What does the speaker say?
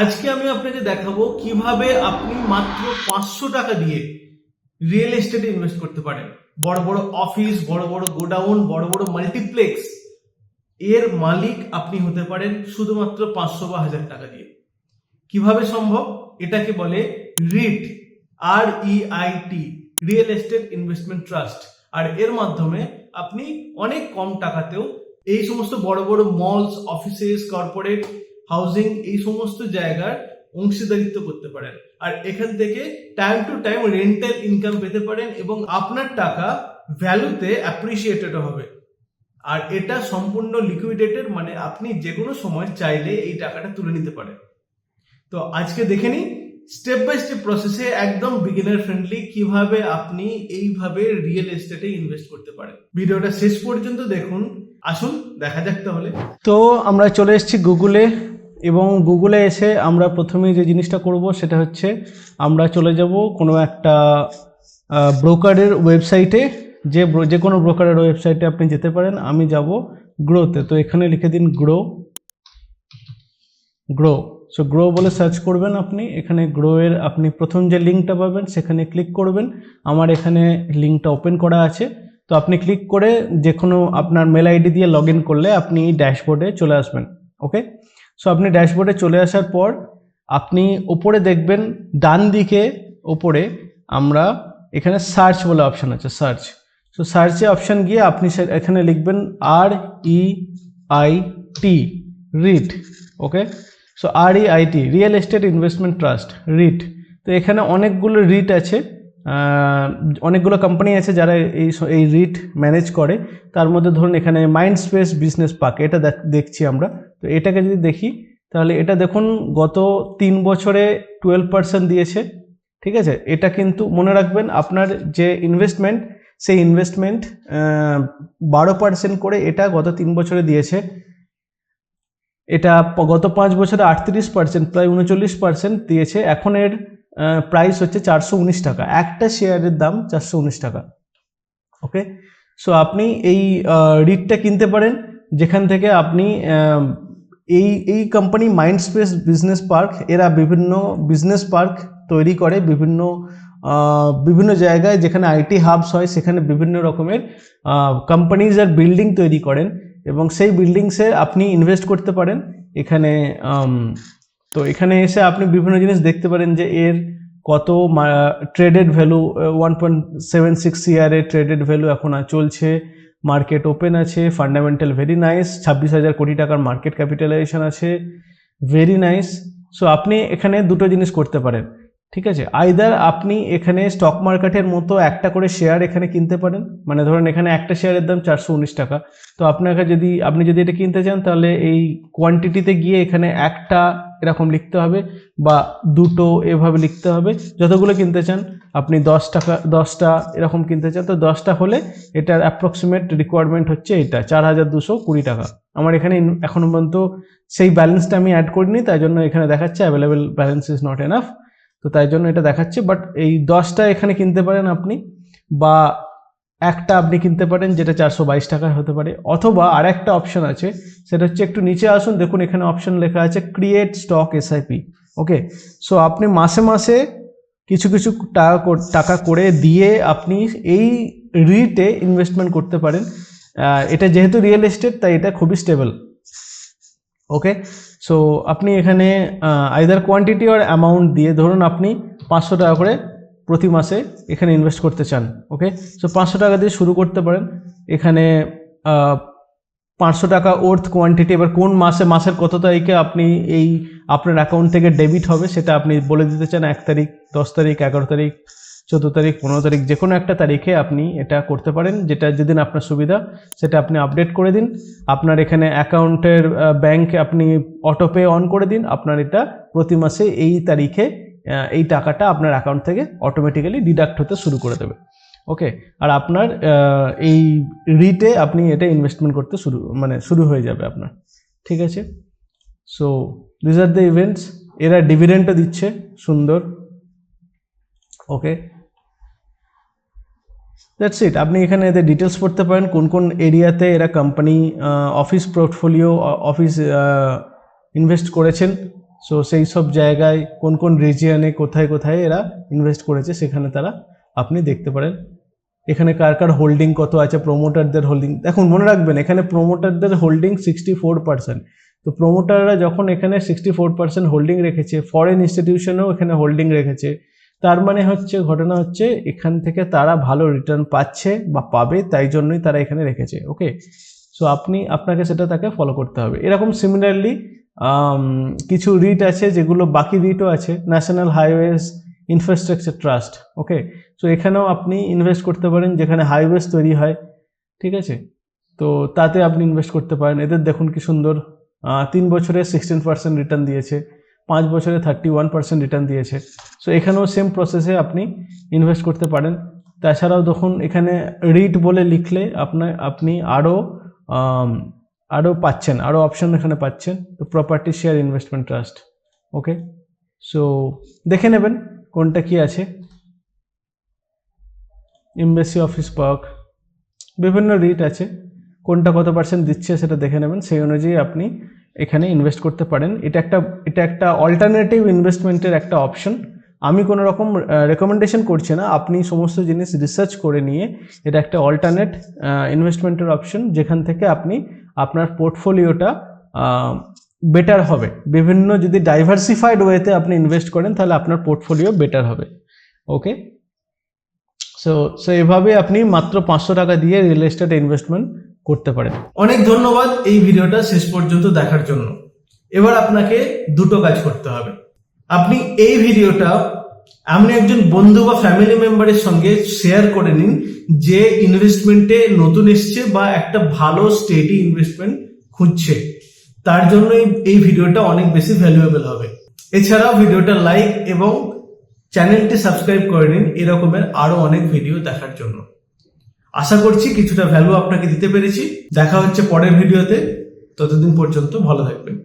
আজকে আমি আপনাকে দেখাবো কীভাবে আপনি মাত্র পাঁচশো টাকা দিয়ে রিয়েল এস্টেটে ইনভেস্ট করতে পারেন। বড় বড় অফিস বড় বড় গোডাউন বড় বড় মাল্টিপ্লেক্স এর মালিক আপনি হতে পারেন শুধুমাত্র পাঁচশো বা হাজার টাকা দিয়ে। কীভাবে সম্ভব? এটাকে বলে REIT R E I T real estate investment trust আর এর মাধ্যমে আপনি অনেক কম টাকাতেও এই সমস্ত বড় বড় মলস অফিসেস কর্পোরেট হাউজিং এই সমস্ত জায়গার অংশীদারিত্ব করতে পারেন। আর এখান থেকে time to time rental income পেতে পারেন এবং আপনার টাকা ভ্যালুতে অ্যাপ্রিসিয়েটেড হবে। আর এটা সম্পূর্ণ লিকুইডেটেড মানে আপনি যে কোনো সময় চাইলে এই টাকাটা তুলে নিতে পারেন। তো আজকে দেখে নিই স্টেপ বাই স্টেপ প্রসেসে একদম বিগিনার ফ্রেন্ডলি কীভাবে আপনি এইভাবে রিয়েল এস্টেটে ইনভেস্ট করতে পারেন। ভিডিওটা শেষ পর্যন্ত দেখুন, আসুন, দেখা যাক তাহলে। তো আমরা চলে এসেছি গুগলে এবং গুগলে এসে আমরা প্রথমেই যে জিনিসটা করব সেটা হচ্ছে আমরা চলে যাব কোনো একটা ব্রোকারের ওয়েবসাইটে যে যে কোনো ব্রোকারের ওয়েবসাইটে আপনি যেতে পারেন। আমি যাব গ্রোতে তো এখানে লিখে দিন গ্রো গ্রো সো গ্রো বলে সার্চ করবেন আপনি। এখানে গ্রো এর আপনি প্রথম যে লিঙ্কটা পাবেন, সেখানে ক্লিক করবেন। আমার এখানে লিঙ্কটা ওপেন করা আছে। তো আপনি ক্লিক করে যে কোনো আপনার মেল আইডি দিয়ে লগ করলে আপনি ড্যাশবোর্ডে চলে আসবেন। ওকে সো আপনি ড্যাশবোর্ডে চলে আসার পর আপনি ওপরে দেখবেন ডান দিকে ওপরে আমরা এখানে সার্চ বলে অপশান আছে সার্চ সো সার্চে অপশান গিয়ে আপনি এখানে লিখবেন R E I T REIT okay so R E I T real estate investment trust REIT তো এখানে অনেকগুলো রিট আছে। অনেকগুলো কোম্পানি আছে যারা এই এই রিট ম্যানেজ করে। তার মধ্যে ধরুন এখানে মাইন্ড স্পেস বিজনেস পার্ক এটা দেখ- দেখছি আমরা। তো এটাকে যদি দেখি, তাহলে এটা দেখুন গত তিন বছরে টুয়েলভ পার্সেন্ট দিয়েছে। ঠিক আছে? এটা কিন্তু মনে রাখবেন আপনার যে ইনভেস্টমেন্ট সেই ইনভেস্টমেন্ট বারো পার্সেন্ট করে এটা গত তিন বছরে দিয়েছে। এটা গত পাঁচ বছরে আটত্রিশ পার্সেন্ট প্রায় উনচল্লিশ পার্সেন্ট দিয়েছে। এখন এর প্রাইস হচ্ছে চারশো উনিশ টাকা। একটা শেয়ারের দাম চারশো উনিশ টাকা। ওকে সো আপনি এই রিটটা কিনতে পারেন, যেখান থেকে আপনি এই এই company mind space business park এরা বিভিন্ন বিজনেস পার্ক তৈরি করে, বিভিন্ন বিভিন্ন জায়গায় যেখানে আইটি হাবস হয়, সেখানে বিভিন্ন রকমের কোম্পানিজ আর বিল্ডিং তৈরি করেন। এবং সেই বিল্ডিংসে আপনি ইনভেস্ট করতে পারেন। এখানে তো এখানে এসে আপনি বিভিন্ন জিনিস দেখতে পারেন যে এর কত traded value one point seven six ইয়ারের ট্রেডেড ভ্যালু এখন আর চলছে। মার্কেট ওপেন আছে ফান্ডামেন্টাল ভেরি নাইস ছাব্বিশ হাজার কোটি টাকার মার্কেট ক্যাপিটালাইজেশন আছে ভেরি নাইস সো আপনি এখানে দুটো জিনিস করতে পারেন। ঠিক আছে? আইদার আপনি এখানে স্টক মার্কেটের মতো একটা করে শেয়ার এখানে কিনতে পারেন। মানে ধরেন এখানে একটা শেয়ারের দাম চারশো উনিশ টাকা। তো আপনাকে যদি, আপনি যদি এটা কিনতে চান, তাহলে এই কোয়ান্টিটিতে গিয়ে এখানে একটা এরকম লিখতে হবে বা দুটো এভাবে লিখতে হবে। যতগুলো কিনতে চান, আপনি দশ টাকা, দশটা এরকম কিনতে চান। তো দশটা হলে এটার অ্যাপ্রক্সিমেট রিকোয়ারমেন্ট হচ্ছে এটা, চার হাজার দুশো কুড়ি টাকা। আমার এখানে এখনও পর্যন্ত সেই ব্যালেন্সটা আমি অ্যাড করিনি, তাই জন্য এখানে দেখাচ্ছে available balance is not enough তো তাই জন্য এটা দেখাচ্ছে বাট এই দশটা এখানে কিনতে পারেন আপনি, বা একটা আপনি কিনতে পারেন যেটা চারশো বাইশ টাকায় হতে পারে, অথবা আর একটা অপশন আছে, সেটা হচ্ছে একটু নিচে আসুন, দেখুন এখানে অপশন লেখা আছে create stock SIP okay so আপনি মাসে মাসে কিছু কিছু টাকা টাকা করে দিয়ে আপনি এই রিটে ইনভেস্টমেন্ট করতে পারেন। এটা যেহেতু রিয়েল এস্টেট তাই এটা খুবই স্টেবল ওকে সো আপনি এখানে আইদার কোয়ান্টিটি আর অ্যামাউন্ট দিয়ে ধরুন আপনি পাঁচশো টাকা করে প্রতি মাসে এখানে ইনভেস্ট করতে চান ওকে সো পাঁচশো টাকা দিয়ে শুরু করতে পারেন। এখানে পাঁচশো টাকা ওর্থ কোয়ান্টিটি এবার কোন মাসে, মাসের কত তারিখে আপনি এই আপনার অ্যাকাউন্ট থেকে ডেবিট হবে সেটা আপনি বলে দিতে চান, এক তারিখ, দশ তারিখ, এগারো তারিখ। চোদ্দ তারিখ, পনেরো তারিখ, যে কোনো একটা তারিখে আপনি এটা করতে পারেন। যেটা যেদিন আপনার সুবিধা, সেটা আপনি আপডেট করে দিন। আপনার এখানে অ্যাকাউন্টের ব্যাংক আপনি অটোপে অন করে দিন। আপনার এটা প্রতি মাসে এই তারিখে এই টাকাটা আপনার অ্যাকাউন্ট থেকে অটোমেটিক্যালি ডিডাক্ট হতে শুরু করে দেবে। ওকে? আর আপনার এই রিটে আপনি এটা ইনভেস্টমেন্ট করতে শুরু মানে শুরু হয়ে যাবে আপনার। ঠিক আছে? So this are the events এরা ডিভিডেন্টও দিচ্ছে। সুন্দর। ওকে? দ্যাটস ইট আপনি এখানে এদের ডিটেলস পড়তে পারেন, কোন কোন এরিয়াতে এরা company office portfolio office invest করেছেন। সো সেই সব জায়গায় কোন কোন রিজিয়নে কোথায় কোথায় এরা ইনভেস্ট করেছে, সেখানে তারা আপনি দেখতে পারেন। এখানে কার কার হোল্ডিং কত আছে প্রোমোটারদের হোল্ডিং দেখুন, মনে রাখবেন, এখানে প্রোমোটারদের হোল্ডিং সিক্সটি ফোর পার্সেন্ট তো প্রোমোটাররা যখন এখানে সিক্সটি ফোর পার্সেন্ট হোল্ডিং রেখেছে ফরেন ইনস্টিটিউশনেও এখানে হোল্ডিং রেখেছে। তার মানে হচ্ছে, ঘটনা হচ্ছে এখান থেকে তারা ভালো রিটার্ন পাচ্ছে বা পাবে, তাই জন্যই তারা এখানে রেখেছে ওকে সো আপনি, আপনাকে সেটা তাকে ফলো করতে হবে। এরকম সিমিলারলি কিছু রিট আছে যেগুলো বাকি রিটও আছে national highways infrastructure trust okay so এখানেও আপনি ইনভেস্ট করতে পারেন যেখানে হাইওয়েজ তৈরি হয়, ঠিক আছে? তো তাতে আপনি ইনভেস্ট করতে পারেন। এদের দেখুন কি সুন্দর তিন বছরে সিক্সটিন পার্সেন্ট রিটার্ন দিয়েছে। পাঁচ বছরে থার্টি ওয়ান পার্সেন্ট রিটার্ন দিয়েছে। সো এখানেও সেম প্রসেসে আপনি ইনভেস্ট করতে পারেন। তাছাড়াও দেখুন, এখানে রিট বলে লিখলে আপনার আপনি আরও আরও পাচ্ছেন আরও অপশন এখানে পাচ্ছেন তো property share investment trust okay so দেখে নেবেন কোনটা কি আছে। এমবেসি অফিস পার্ক বিভিন্ন রিট আছে। কোনটা কত পার্সেন্ট দিচ্ছে সেটা দেখে নেবেন। সেই অনুযায়ী আপনি এখানে ইনভেস্ট করতে পারেন। এটা একটা এটা একটা অল্টারনেটিভ ইনভেস্টমেন্টের একটা অপশন আমি কোনো রকম রেকমেন্ডেশন করছি না। আপনি সমস্ত জিনিস রিসার্চ করে নিয়ে এটা একটা অল্টারনেট ইনভেস্টমেন্টের অপশন যেখান থেকে আপনি আপনার পোর্টফোলিওটা বেটার হবে। বিভিন্ন যদি ডাইভার্সিফাইড ওয়েতে আপনি ইনভেস্ট করেন, তাহলে আপনার পোর্টফোলিও বেটার হবে। ওকে সো সো এভাবে আপনি মাত্র পাঁচশো টাকা দিয়ে রিয়েল এস্টেট ইনভেস্টমেন্ট করতে পারেন। অনেক ধন্যবাদ এই ভিডিওটা শেষ পর্যন্ত দেখার জন্য। এবার আপনাকে দুটো কাজ করতে হবে। আপনি এই ভিডিওটা এমন একজন বন্ধু বা ফ্যামিলি মেম্বারের সঙ্গে শেয়ার করে নিন যে ইনভেস্টমেন্টে নতুন এসছে বা একটা ভালো স্টেডি ইনভেস্টমেন্ট খুঁজছে। তার জন্য এই- ভিডিওটা অনেক বেশি ভ্যালুয়েবল হবে। এছাড়াও ভিডিওটা লাইক এবং চ্যানেলটি সাবস্ক্রাইব করে নিন। এরকমের আরও অনেক ভিডিও দেখার জন্য। আশা করছি কিছুটা ভ্যালু আপনাকে দিতে পেরেছি। দেখা হচ্ছে পরের ভিডিওতে ততদিন পর্যন্ত ভালো থাকবেন।